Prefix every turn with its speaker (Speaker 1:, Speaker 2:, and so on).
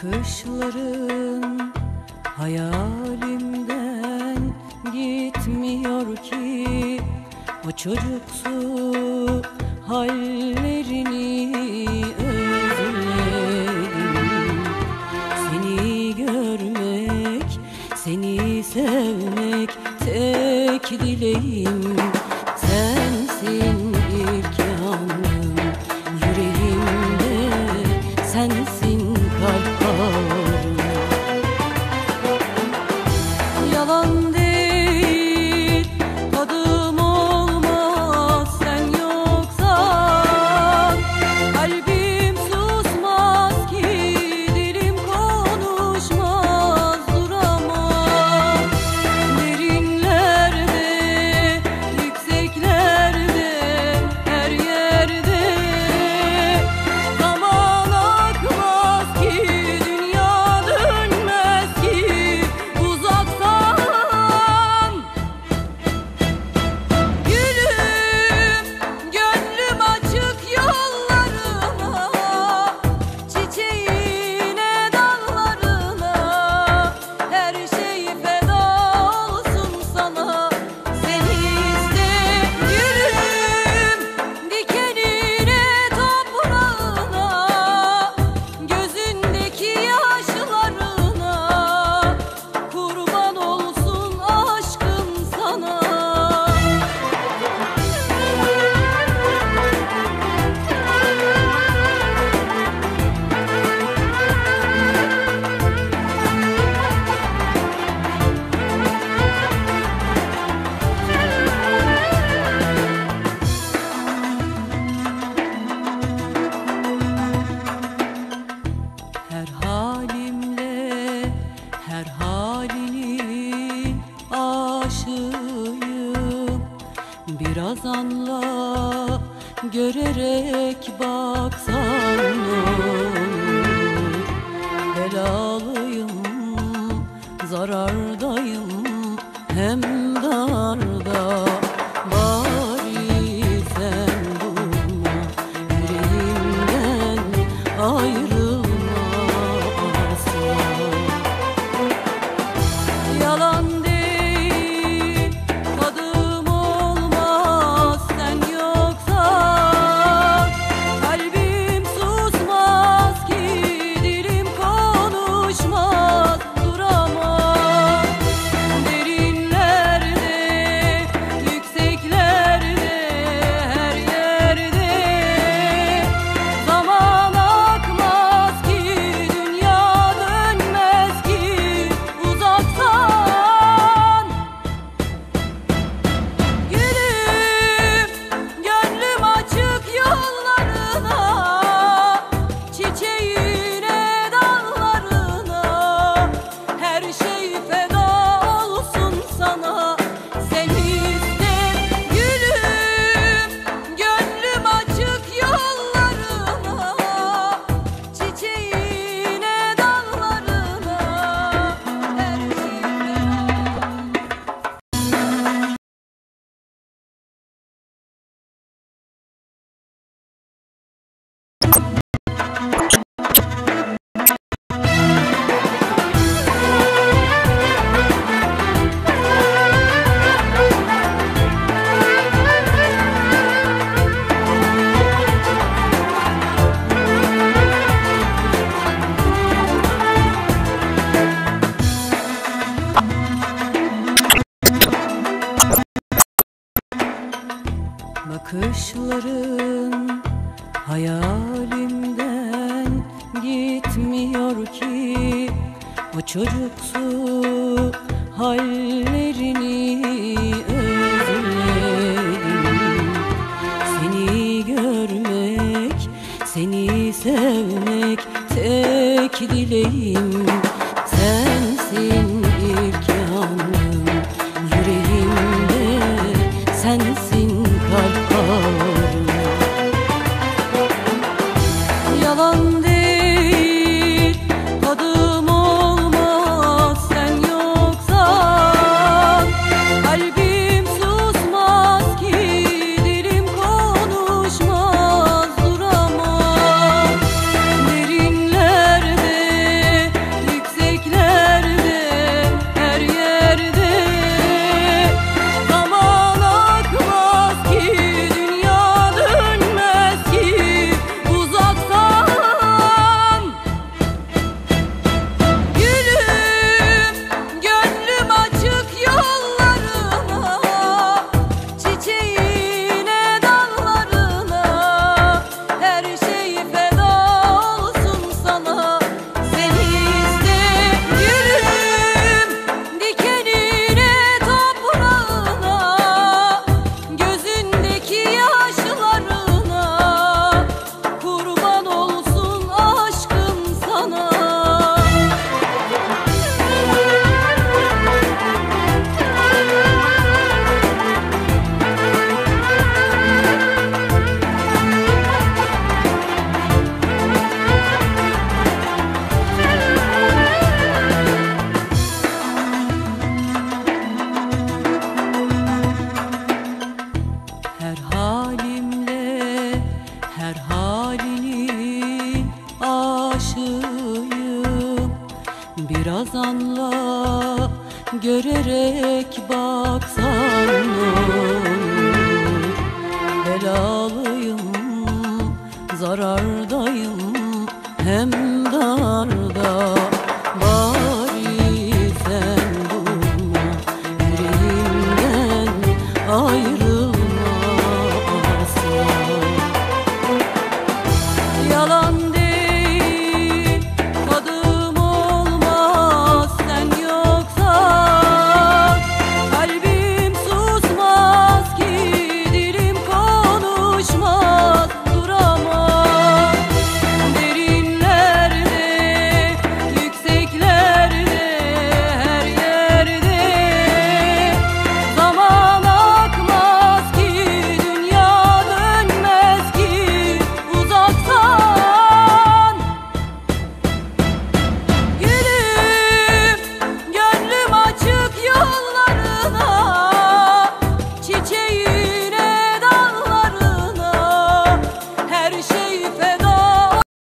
Speaker 1: Kışların hayalimden gitmiyor ki. O çocuksu hal ay Bakışların hayalimden gitmiyor ki. O çocuksu hallerini özledim. Seni görmek, seni sevmek tek dileğim. Aşığım Biraz anla görerek baksan olur. Belalıyım zarardayım hem